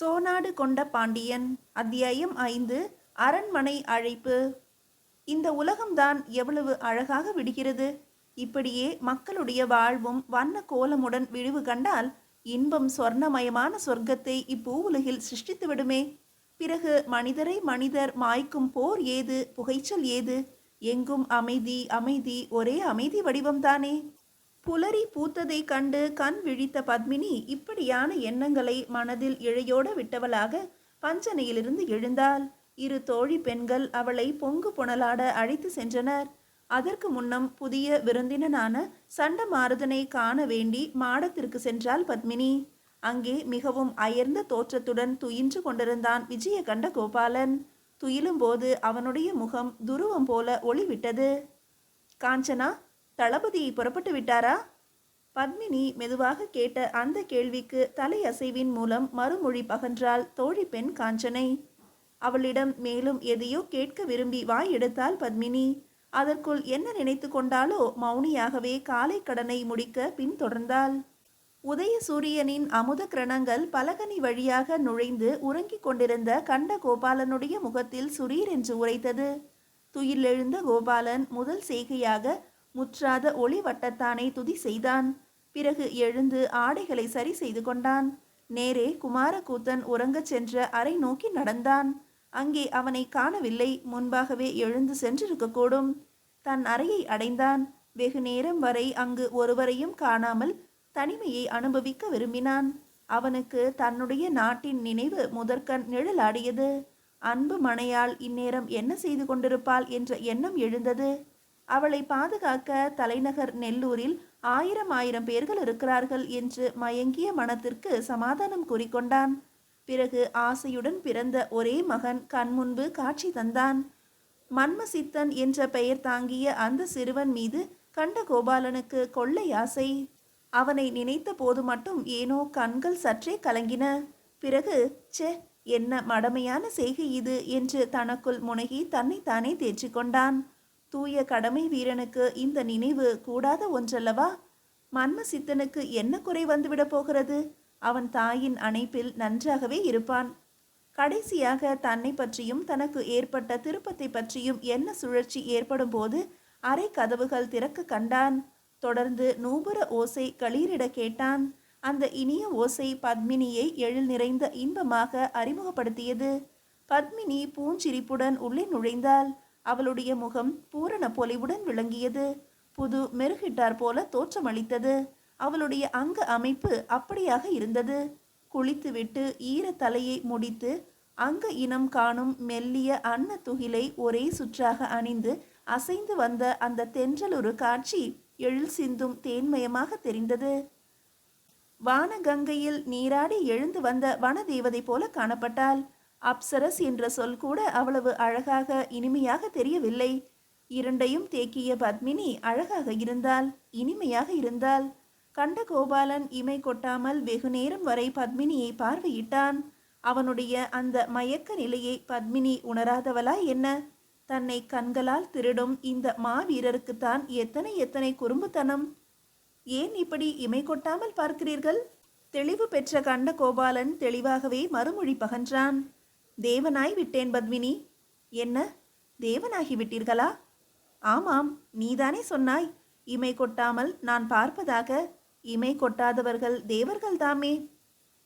சோநாடு கொண்ட பாண்டியன் அத்தியாயம் ஐந்து அரண்மனை அழைப்பு. இந்த உலகம்தான் எவ்வளவு அழகாக விடுகிறது. இப்படியே மக்களுடைய வாழ்வும் வண்ண கோலமுடன் விழிவு கண்டால் இன்பம் சொர்ணமயமான சொர்க்கத்தை இப்பூவுலகில் சிருஷ்டித்து விடுமே. பிறகு மனிதரை மனிதர் மாய்க்கும் போர் ஏது புகைச்சல் ஏது? எங்கும் அமைதி அமைதி ஒரே அமைதி வடிவம்தானே? புலரி பூத்ததை கண்டு கண் விழித்த பத்மினி இப்படியான எண்ணங்களை மனதில் இழையோட விட்டவளாக பஞ்சனையிலிருந்து எழுந்தாள். இரு தோழி பெண்கள் அவளை பொங்கு புனலாட அழைத்து சென்றனர். அதற்கு முன்னம் புதிய விருந்தினனான சண்ட சண்டமாருதனை காண வேண்டி மாடத்திற்கு சென்றாள் பத்மினி. அங்கே மிகவும் அயர்ந்த தோற்றத்துடன் துயின்று கொண்டிருந்தான் விஜயகண்ட கோபாலன். துயிலும்போது அவனுடைய முகம் துருவம் போல ஒளிவிட்டது. காஞ்சனா தளபதி புறப்பட்டு விட்டாரா? பத்மினி மெதுவாக கேட்ட அந்த கேள்விக்கு தலையசைவின் மூலம் மறுமொழி பகன்றாள் தோழி பெண் காஞ்சனை. அவளிடம் மேலும் எதையோ கேட்க விரும்பி வாய் எடுத்தாள் பத்மினி. அதற்குள் என்ன நினைத்து கொண்டாலோ மௌனியாகவே காலை கடனை முடிக்க பின்தொடர்ந்தாள் உதய சூரியனின் அமுத கிரணங்கள் பலகனி வழியாக நுழைந்து உறங்கிக் கொண்டிருந்த கண்ட கோபாலனுடைய முகத்தில் சுரீர் என்று உரைத்தது. துயிலெழுந்த கோபாலன் முதல் செய்கையாக முற்றாத ஒளி வட்டத்தானை துதி செய்தான். பிறகு எழுந்து ஆடைகளை சரி செய்து கொண்டான். நேரே குமாரக்கூத்தன் உறங்கச் சென்ற அறை நோக்கி நடந்தான். அங்கே அவனை காணவில்லை. முன்பாகவே எழுந்து சென்றிருக்கக்கூடும் தன் அறையை அடைந்தான். வெகு நேரம் வரை அங்கு ஒருவரையும் காணாமல் தனிமையை அனுபவிக்க விரும்பினான். அவனுக்கு தன்னுடைய நாட்டின் நினைவு முதற்கண் நிழலாடியது. அன்பு மனையால் இந்நேரம் என்ன செய்து கொண்டிருப்பாள் என்ற எண்ணம் எழுந்தது. அவளை பாதுகாக்க தலைநகர் நெல்லூரில் ஆயிரம் ஆயிரம் பேர்கள் இருக்கிறார்கள் என்று மயங்கிய மனத்திற்கு சமாதானம் கூறிக்கொண்டான். பிறகு ஆசையுடன் பிறந்த ஒரே மகன் கண்முன்பு காட்சி தந்தான். மன்மசித்தன் என்ற பெயர் தாங்கிய அந்த சிறுவன் மீது கண்ட கோபாலனுக்கு கொள்ளை ஆசை. அவனை நினைத்த போது மட்டும் ஏனோ கண்கள் சற்றே கலங்கின. பிறகு ச்சே என்ன மடமையான செய்கை இது என்று தனக்குள் முனகி தன்னைத்தானே தேற்றிக்கொண்டான். தூய கடமை வீரனுக்கு இந்த நினைவு கூடாத ஒன்றல்லவா? மன்மசித்தனுக்கு என்ன குறை வந்துவிடப் போகிறது? அவன் தாயின் அணைப்பில் நன்றாகவே இருப்பான். கடைசியாக தன்னை பற்றியும் தனக்கு ஏற்பட்ட திருப்பத்தை பற்றியும் என்ன சுழற்சி ஏற்படும் போது அறை கதவுகள் திறக்க கண்டான். தொடர்ந்து நூபுர ஓசை களீரிட கேட்டான். அந்த இனிய ஓசை பத்மினியை எழில் நிறைந்த இன்பமாக அறிமுகப்படுத்தியது. பத்மினி பூஞ்சிரிப்புடன் உள்ளே நுழைந்தாள். அவளுடைய முகம் பூரண பொலிவுடன் விளங்கியது. புது மெருகிட்டார் போல தோற்றமளித்தது. அவளுடைய அங்க அமைப்பு அப்படியாக இருந்தது. குளித்துவிட்டு ஈர தலையை முடித்து அங்க இனம் காணும் மெல்லிய அன்ன துகிலை ஒரே சுற்றாக அணிந்து அசைந்து வந்த அந்த தென்றலொரு காட்சி எழில் சிந்தும் தேன்மயமாக தெரிந்தது. வானகங்கையில் நீராடி எழுந்து வந்த வனதேவதை போல காணப்பட்டாள். அப்சரஸ் என்ற சொல் கூட அவ்வளவு அழகாக இனிமையாக தெரியவில்லை. இரண்டையும் தேக்கிய பத்மினி அழகாக இருந்தால் இனிமையாக இருந்தால். கண்ட கோபாலன் இமை கொட்டாமல் வெகு நேரம் வரை பத்மினியை பார்வையிட்டான். அவனுடைய அந்த மயக்க நிலையை பத்மினி உணராதவளா என்ன? தன்னை கண்களால் திருடும் இந்த மாவீரருக்குத்தான் எத்தனை எத்தனை குறும்புத்தனம்? ஏன் இப்படி இமை கொட்டாமல் பார்க்கிறீர்கள்? தெளிவு பெற்ற கண்ட கோபாலன் தெளிவாகவே மறுமொழி பகன்றான். தேவனாய் விட்டேன் பத்மினி. என்ன? தேவனாகி விட்டீர்களா? ஆமாம் நீதானே சொன்னாய் இமை கொட்டாமல் நான் பார்ப்பதாக இமை கொட்டாதவர்கள் தேவர்கள் தாமே.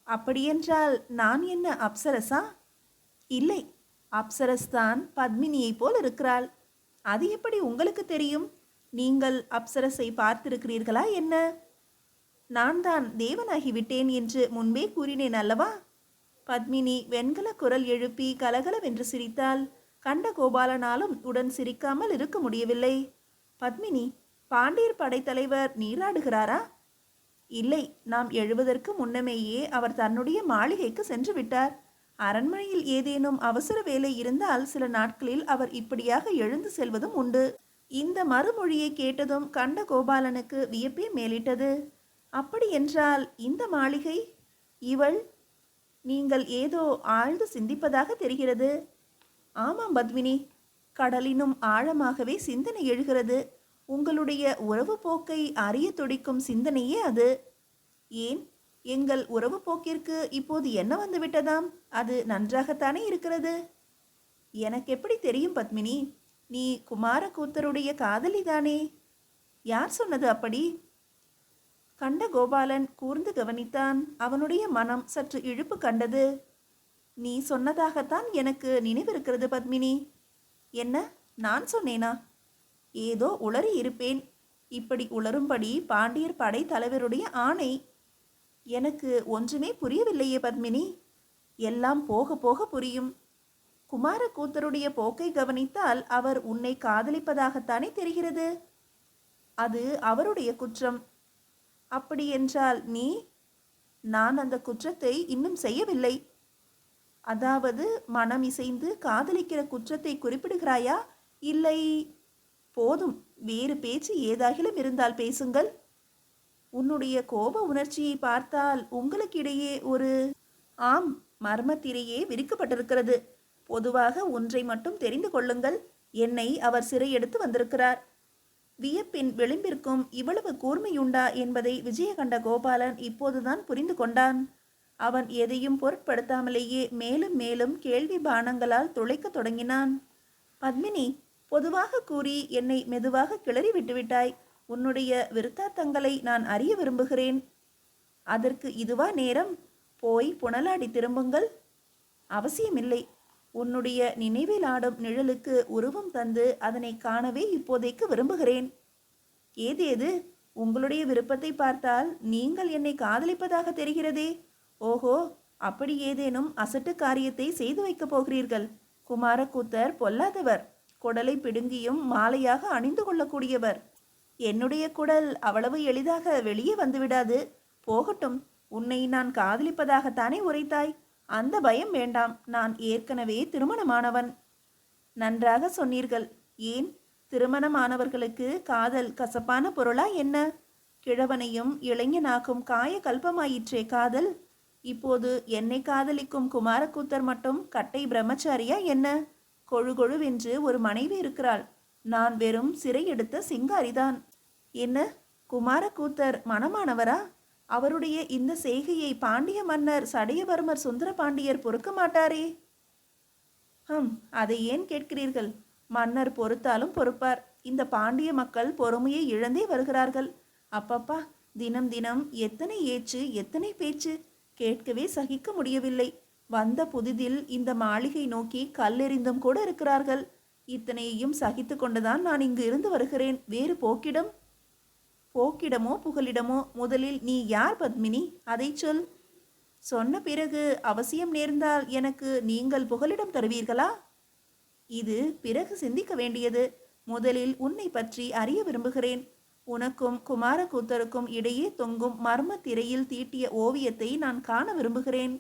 அப்படியென்றால் நான் என்ன அப்சரஸா இல்லை அப்சரஸ் தான் பத்மினியைப் போல் இருக்கிறாள். அது எப்படி உங்களுக்கு தெரியும்? நீங்கள் அப்சரஸை பார்த்திருக்கிறீர்களா என்ன? நான் தான் தேவனாகி விட்டேன் என்று முன்பே கூறினேன் அல்லவா? பத்மினி வெண்கல குரல் எழுப்பி கலகலவென்று சிரித்தாள். கண்ட கோபாலனாலும் உடன் சிரிக்காமல் இருக்க முடியவில்லை. பத்மினி பாண்டியர் படைத்தலைவர் நீராடுகிறாரா? இல்லை நாம் எழுவதற்கு முன்னமேயே அவர் தன்னுடைய மாளிகைக்கு சென்று விட்டார். அரண்மனையில் ஏதேனும் அவசர வேலை இருந்தால் சில நாட்களில் அவர் இப்படியாக எழுந்து செல்வதும் உண்டு. இந்த மறுமொழியை கேட்டதும் கண்ட கோபாலனுக்கு வியப்பே மேலிட்டது. அப்படி என்றால் இந்த மாளிகை? இவள் நீங்கள் ஏதோ ஆழ்ந்து சிந்திப்பதாக தெரிகிறது. ஆமாம் பத்மினி கடலினும் ஆழமாகவே சிந்தனை எழுகிறது. உங்களுடைய உறவு போக்கை அறிய துடிக்கும் சிந்தனையே அது. ஏன்? எங்கள் உறவு போக்கிற்கு இப்போது என்ன வந்துவிட்டதாம் அது நன்றாகத்தானே இருக்கிறது. எனக்கு எப்படி தெரியும் பத்மினி நீ குமாரகூத்தருடைய காதலிதானே? யார் சொன்னது அப்படி? கண்ட கோபாலன் கூர்ந்து கவனித்தான். அவனுடைய மனம் சற்று இழுப்பு கண்டது. நீ சொன்னதாகத்தான் எனக்கு நினைவிருக்கிறது பத்மினி. என்ன? நான் சொன்னேனா? ஏதோ உளறி இருப்பேன். இப்படி உளரும்படி பாண்டியர் படை தலைவருடைய ஆணை. எனக்கு ஒன்றுமே புரியவில்லையே பத்மினி. எல்லாம் போக போக புரியும். குமாரக்கூத்தருடைய போக்கை கவனித்தால் அவர் உன்னை காதலிப்பதாகத்தானே தெரிகிறது? அது அவருடைய குற்றம். அப்படி என்றால் நீ நான் அந்த குற்றத்தை இன்னும் செய்யவில்லை. அதாவது மனம் இசைந்து காதலிக்கிற குற்றத்தை குறிப்பிடுகிறாயா? இல்லை. போதும். வேறு பேச்சு ஏதாகிலும் இருந்தால் பேசுங்கள். உன்னுடைய கோப உணர்ச்சியை பார்த்தால் உங்களுக்கிடையே ஒரு ஆம் மர்மத்திரையே விரிக்கப்பட்டிருக்கிறது. பொதுவாக ஒன்றை மட்டும் தெரிந்து கொள்ளுங்கள். என்னை அவர் சிறையெடுத்து வந்திருக்கிறார். வியப்பின் விளிம்பிற்கும் இவ்வளவு கூர்மையுண்டா என்பதை விஜயகண்ட கோபாலன் இப்போதுதான் புரிந்து கொண்டான். அவன் எதையும் பொருட்படுத்தாமலேயே மேலும் மேலும் கேள்வி பானங்களால் துளைக்கத் தொடங்கினான். பத்மினி பொதுவாக கூறி என்னை மெதுவாக கிளறி விட்டுவிட்டாய். உன்னுடைய விருத்தாத்தங்களை நான் அறிய விரும்புகிறேன். அதற்கு இதுவா நேரம்? போய் புனலாடி திரும்புங்கள். அவசியமில்லை. உன்னுடைய நினைவில் ஆடும் நிழலுக்கு உருவம் தந்து அதனை காணவே இப்போதைக்கு விரும்புகிறேன். ஏதேது உங்களுடைய விருப்பத்தை பார்த்தால் நீங்கள் என்னை காதலிப்பதாக தெரிகிறதே. ஓஹோ அப்படி ஏதேனும் அசட்டு காரியத்தை செய்து வைக்கப் போகிறீர்கள். குமாரக்கூத்தர் பொல்லாதவர். குடலை பிடுங்கியும் மாலையாக அணிந்து கொள்ளக்கூடியவர். என்னுடைய குடல் அவ்வளவு எளிதாக வெளியே வந்துவிடாது. போகட்டும் உன்னை நான் காதலிப்பதாகத்தானே உரைத்தாய்? அந்த பயம் வேண்டாம். நான் ஏற்கனவே திருமணமானவன். நன்றாக சொன்னீர்கள். ஏன்? திருமணமானவர்களுக்கு காதல் கசப்பான பொருளா என்ன? கிழவனையும் இளைஞனாக்கும் காய கல்பமாயிற்றே காதல். இப்போது என்னை காதலிக்கும் குமாரக்கூத்தர் மட்டும் கட்டை பிரம்மச்சாரியா என்ன? கொழு கொழுவென்று ஒரு மனைவி இருக்கிறாள். நான் வெறும் சிறை எடுத்த சிங்காரிதான். என்ன? குமாரக்கூத்தர் மணமானவரா? அவருடைய இந்த செய்கையை பாண்டிய மன்னர் சடையவர்மர் சுந்தர பாண்டியர் பொறுக்க மாட்டாரே. ஹம் அதை ஏன் கேட்கிறீர்கள்? மன்னர் பொறுத்தாலும் பொறுப்பார். இந்த பாண்டிய மக்கள் பொறுமையை இழந்தே வருகிறார்கள். அப்பப்பா தினம் தினம் எத்தனை ஏச்சு எத்தனை பேச்சு? கேட்கவே சகிக்க முடியவில்லை. வந்த புதிதில் இந்த மாளிகை நோக்கி கல்லெறிந்தும் கூட இருக்கிறார்கள். இத்தனையையும் சகித்து கொண்டுதான் நான் இங்கு இருந்து வருகிறேன். வேறு போக்கிடம்? போக்கிடமோ புகலிடமோ முதலில் நீ யார் பத்மினி? அதை சொல். சொன்ன பிறகு அவசியம் நேர்ந்தால் எனக்கு நீங்கள் புகலிடம் தருவீர்களா? இது பிறகு சிந்திக்க வேண்டியது. முதலில் உன்னை பற்றி அறிய விரும்புகிறேன். உனக்கும் குமாரக்கூத்தருக்கும் இடையே தொங்கும் மர்ம திரையில் தீட்டிய ஓவியத்தை நான் காண விரும்புகிறேன்.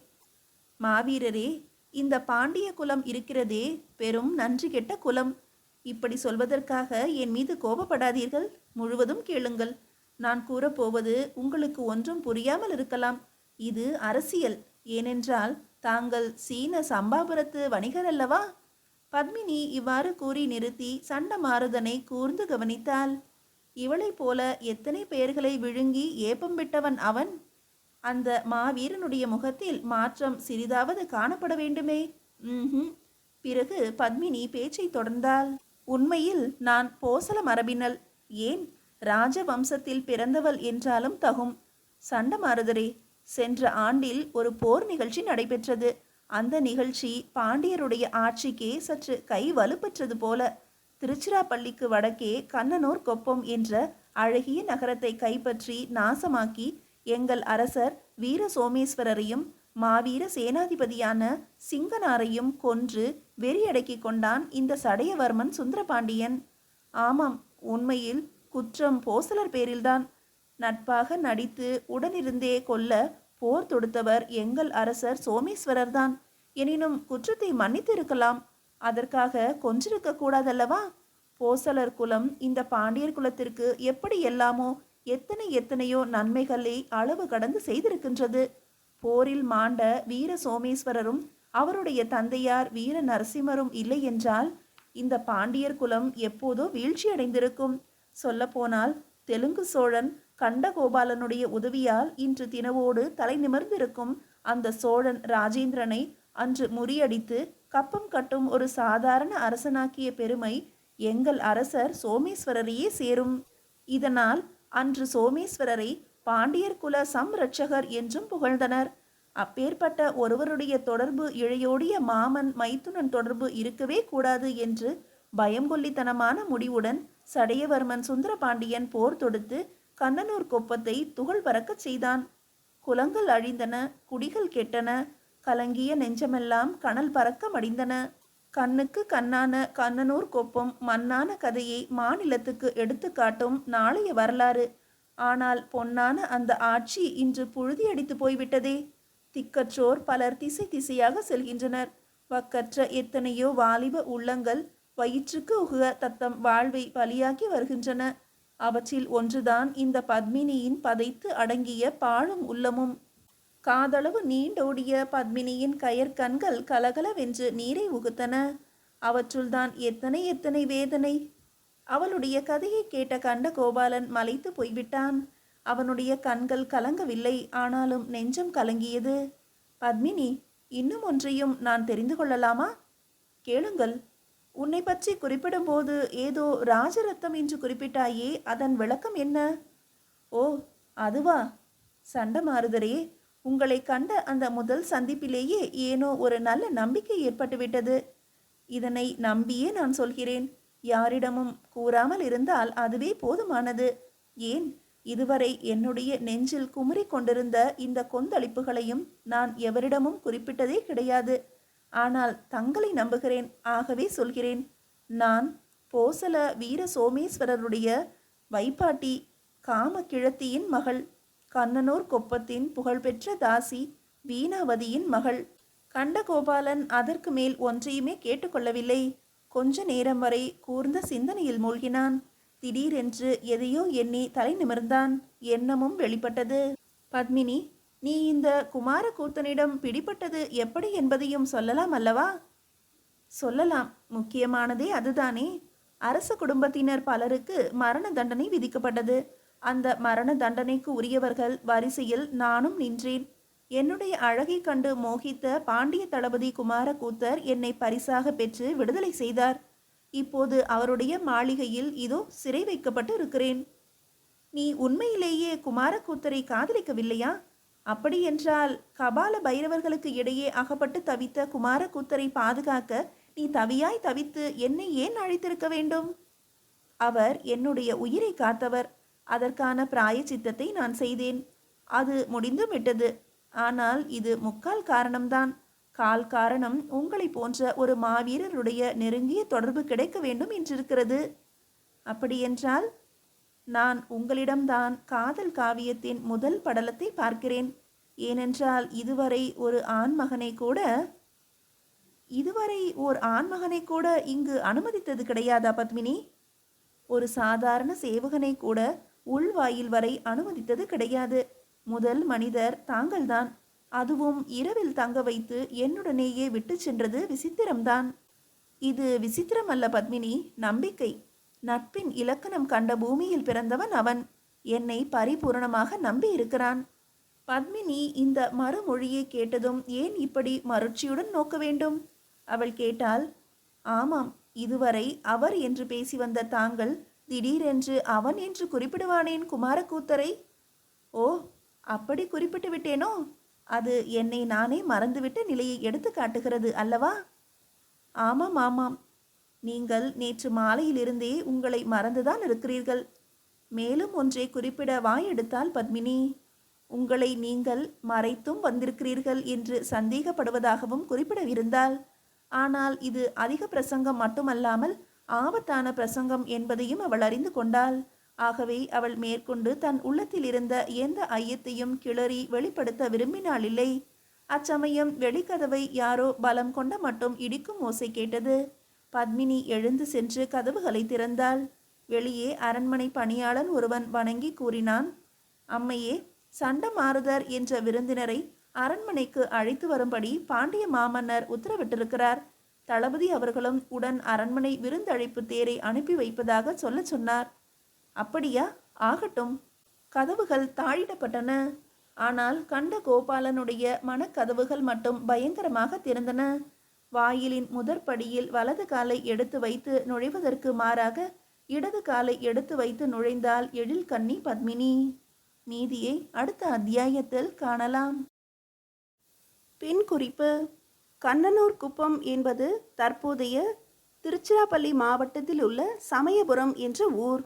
மாவீரரே இந்த பாண்டிய குலம் இருக்கிறதே பெரும் நன்றி கெட்ட குலம். இப்படி சொல்வதற்காக என் மீது கோபப்படாதீர்கள். முழுவதும் கேளுங்கள். நான் கூறப்போவது உங்களுக்கு ஒன்றும் புரியாமல் இருக்கலாம். இது அரசியல். ஏனென்றால் தாங்கள் சீன சம்பாபுரத்து வணிகர் அல்லவா? பத்மினி இவ்வாறு கூறி நிறுத்தி சண்டமாருதனை கூர்ந்து கவனித்தாள். இவளைப் போல எத்தனை பெயர்களை விழுங்கி ஏப்பம் விட்டவன் அவன்? அந்த மாவீரனுடைய முகத்தில் மாற்றம் சிறிதாவது காணப்பட வேண்டுமே. ம்ஹும். பிறகு பத்மினி பேச்சை தொடர்ந்தாள். உண்மையில் நான் போசல மரபினல் ஏன் ராஜ வம்சத்தில் பிறந்தவள் என்றாலும் தகும். சண்டமாருதரே சென்ற ஆண்டில் ஒரு போர் நிகழ்ச்சி நடைபெற்றது. அந்த நிகழ்ச்சி பாண்டியருடைய ஆட்சிக்கே சற்று கை வலுப்பெற்றது போல. திருச்சிராப்பள்ளிக்கு வடக்கே கண்ணனூர் கொப்பம் என்ற அழகிய நகரத்தை கைப்பற்றி நாசமாக்கி எங்கள் அரசர் வீர சோமேஸ்வரரையும் மாவீர சேனாதிபதியான சிங்கனாரையும் கொன்று வெறியடக்கி கொண்டான் இந்த சடையவர்மன் சுந்தரபாண்டியன். ஆமாம் உண்மையில் குற்றம் போசலர் பேரில்தான். நட்பாக நடித்து உடனிருந்தே கொல்ல போர் தொடுத்தவர் எங்கள் அரசர் சோமேஸ்வரர்தான். எனினும் குற்றத்தை மன்னித்திருக்கலாம். அதற்காக கொன்றிருக்க கூடாதல்லவா? போசலர் குலம் இந்த பாண்டியர் குலத்திற்கு எப்படி எல்லாமோ எத்தனை எத்தனையோ நன்மைகளை அளவு கடந்து செய்திருக்கின்றது. போரில் மாண்ட வீர சோமேஸ்வரரும் அவருடைய தந்தையார் வீர நரசிம்மரும் இல்லை என்றால் இந்த பாண்டியர் குலம் எப்போதோ வீழ்ச்சியடைந்திருக்கும். சொல்லப்போனால் தெலுங்கு சோழன் கண்டகோபாலனுடைய உதவியால் இன்று தினவோடு தலை நிமிர்ந்திருக்கும் அந்த சோழன் ராஜேந்திரனை அன்று முறியடித்து கப்பம் கட்டும் ஒரு சாதாரண அரசனாக்கிய பெருமை எங்கள் அரசர் சோமேஸ்வரரையே சேரும். இதனால் அன்று சோமேஸ்வரரை பாண்டியர் குல சம்ரட்சகர் என்றும் புகழ்ந்தனர். அப்பேற்பட்ட ஒருவருடைய தொடர்பு இழையோடிய மாமன் மைத்துனன் தொடர்பு இருக்கவே கூடாது என்று பயங்கொல்லித்தனமான முடிவுடன் சடையவர்மன் சுந்தரபாண்டியன் போர் தொடுத்து கண்ணனூர் கொப்பத்தை துகள் பறக்கச் செய்தான். குலங்கள் அழிந்தன குடிகள் கெட்டன கலங்கிய நெஞ்சமெல்லாம் கனல் பறக்க மடிந்தன. கண்ணுக்கு கண்ணான கண்ணனூர் கொப்பம் மண்ணான கதையை மாநிலத்துக்கு எடுத்துக்காட்டும் நாளைய வரலாறு. ஆனால் பொன்னான அந்த ஆட்சி இன்று புழுதி அடித்து போய்விட்டதே. திக்கற்றோர் பலர் திசை திசையாக செல்கின்றனர். வக்கற்ற எத்தனையோ வாலிப உள்ளங்கள் வயிற்றுக்கு உகுக தத்தம் வாழ்வை பலியாக்கி வருகின்றன. அவற்றில் ஒன்றுதான் இந்த பத்மினியின் பதைத்து அடங்கிய பாழும் உள்ளமும். காதளவு நீண்டோடிய பத்மினியின் கயற்கண்கள் கலகலவென்று நீரை உகுத்தன. அவற்றுள்தான் எத்தனை எத்தனை வேதனை. அவளுடைய கதையை கேட்ட கண்ட கோபாலன் மலைத்து போய்விட்டான். அவனுடைய கண்கள் கலங்கவில்லை. ஆனாலும் நெஞ்சம் கலங்கியது. பத்மினி இன்னும் ஒன்றையும் நான் தெரிந்து கொள்ளலாமா? கேளுங்கள். உன்னை பற்றி குறிப்பிடும்போது ஏதோ ராஜரத்தம் என்று குறிப்பிட்டாயே அதன் விளக்கம் என்ன? ஓ அதுவா? சண்டமாருதரே உங்களை கண்ட அந்த முதல் சந்திப்பிலேயே ஏனோ ஒரு நல்ல நம்பிக்கை ஏற்பட்டுவிட்டது. இதனை நம்பியே நான் சொல்கிறேன். யாரிடமும் கூறாமல் இருந்தால் அதுவே போதுமானது. ஏன்? இதுவரை என்னுடைய நெஞ்சில் குமுறிக் கொண்டிருந்த இந்த கொந்தளிப்புகளையும் நான் எவரிடமும் குறிப்பிட்டதே கிடையாது. ஆனால் தங்களை நம்புகிறேன். ஆகவே சொல்கிறேன். நான் போசல வீர சோமேஸ்வரருடைய வைப்பாட்டி காமக்கிழத்தியின் மகள் கண்ணனூர் கொப்பத்தின் புகழ்பெற்ற தாசி வீணாவதியின் மகள். கண்டகோபாலன் அதற்கு மேல் ஒன்றையுமே கேட்டுக்கொள்ளவில்லை. கொஞ்ச நேரம் வரை கூர்ந்த சிந்தனையில் மூழ்கினான். திடீரென்று எதையோ எண்ணி தலை நிமிர்ந்தான். எண்ணமும் வெளிப்பட்டது. பத்மினி நீ இந்த குமாரகூத்தனிடம் பிடிபட்டது எப்படி என்பதையும் சொல்லலாம் அல்லவா? சொல்லலாம். முக்கியமானதே அதுதானே. அரச குடும்பத்தினர் பலருக்கு மரண தண்டனை விதிக்கப்பட்டது. அந்த மரண தண்டனைக்கு உரியவர்கள் வரிசையில் நானும் நின்றேன். என்னுடைய அழகை கண்டு மோகித்த பாண்டிய தளபதி குமாரகூத்தர் என்னை பரிசாக பெற்று விடுதலை செய்தார். இப்போது அவருடைய மாளிகையில் இதோ சிறை வைக்கப்பட்டு இருக்கிறேன். நீ உண்மையிலேயே குமாரக்கூத்தரை காதலிக்கவில்லையா? அப்படியென்றால் கபால பைரவர்களுக்கு இடையே அகப்பட்டு தவித்த குமாரக்கூத்தரை பாதுகாக்க நீ தவியாய் தவித்து என்னை ஏன் அழைத்திருக்க வேண்டும்? அவர் என்னுடைய உயிரை காத்தவர். அதற்கான பிராயச்சித்தத்தை நான் செய்தேன். அது முடிந்தும் விட்டது ஆனால் இது முக்கால் காரணம்தான். கால் காரணம் உங்களை போன்ற ஒரு மாவீரருடைய நெருங்கிய தொடர்பு கிடைக்க வேண்டும் என்றிருக்கிறது. அப்படியென்றால் நான் உங்களிடம்தான் காதல் காவியத்தின் முதல் படலத்தை பார்க்கிறேன். ஏனென்றால் இதுவரை ஒரு ஆண்மகனை கூட இதுவரை ஓர் ஆண்மகனை கூட இங்கு அனுமதித்தது கிடையாதா பத்மினி? ஒரு சாதாரண சேவகனை கூட உள்வாயில் வரை அனுமதித்தது கிடையாது. முதல் மனிதர் தாங்கள்தான். அதுவும் இரவில் தங்க வைத்து என்னுடனேயே விட்டு சென்றது விசித்திரம்தான். இது விசித்திரம் அல்ல பத்மினி நம்பிக்கை. நட்பின் இலக்கணம் கண்ட பூமியில் பிறந்தவன் அவன். என்னை பரிபூரணமாக நம்பி இருக்கிறான் பத்மினி இந்த மறுமொழியை கேட்டதும் ஏன் இப்படி மருட்சியுடன் நோக்க வேண்டும்? அவள் கேட்டாள் ஆமாம் இதுவரை அவர் என்று பேசி வந்த தாங்கள் திடீரென்று அவன் என்று குறிப்பிடுவானேன் குமாரக்கூத்தரை? ஓ அப்படி குறிப்பிட்டு விட்டேனோ? அது என்னை நானே மறந்துவிட்ட நிலையை எடுத்து காட்டுகிறது அல்லவா? ஆமாம் ஆமாம். நீங்கள் நேற்று மாலையிலிருந்தே உங்களை மறந்துதான் இருக்கிறீர்கள். மேலும் ஒன்றை குறிப்பிட வாயெடுத்தால் பத்மினி உங்களை நீங்கள் மறைத்தும் வந்திருக்கிறீர்கள் என்று சந்தேகப்படுவதாகவும் குறிப்பிடவிருந்தால் ஆனால் இது அதிக பிரசங்கம் மட்டுமல்லாமல் ஆபத்தான பிரசங்கம் என்பதையும் அவள் அறிந்து கொண்டாள். ஆகவே அவள் மேற்கொண்டு தன் உள்ளத்தில் இருந்த எந்த ஐயத்தையும் கிளறி வெளிப்படுத்த விரும்பினாளில்லை. அச்சமயம் வெளிக்கதவை யாரோ பலம் கொண்ட மட்டும் இடிக்கும் ஓசை கேட்டது. பத்மினி எழுந்து சென்று கதவுகளை திறந்தாள். வெளியே அரண்மனை பணியாளன் ஒருவன் வணங்கி கூறினான் அம்மையே சண்டமாறுதர் என்ற விருந்தினரை அரண்மனைக்கு அழைத்து வரும்படி பாண்டிய மாமன்னர் உத்தரவிட்டிருக்கிறார். தளபதி அவர்களும் உடன் அரண்மனை விருந்தழைப்பு தேரை அனுப்பி வைப்பதாக சொல்லச் சொன்னார். அப்படியா? ஆகட்டும். கதவுகள் தாழிடப்பட்டன. ஆனால் கண்ட கோபாலனுடைய மனக்கதவுகள் மட்டும் பயங்கரமாக திறந்தன. வாயிலின் முதற்படியில் வலது காலை எடுத்து வைத்து நுழைவதற்கு மாறாக இடது காலை எடுத்து வைத்து நுழைந்தால் எழில் கன்னி பத்மினி. நீதியை அடுத்த அத்தியாயத்தில் காணலாம். பின் குறிப்பு. கண்ணனூர் குப்பம் என்பது தற்போதைய திருச்சிராப்பள்ளி மாவட்டத்தில் உள்ள சமயபுரம் என்ற ஊர்.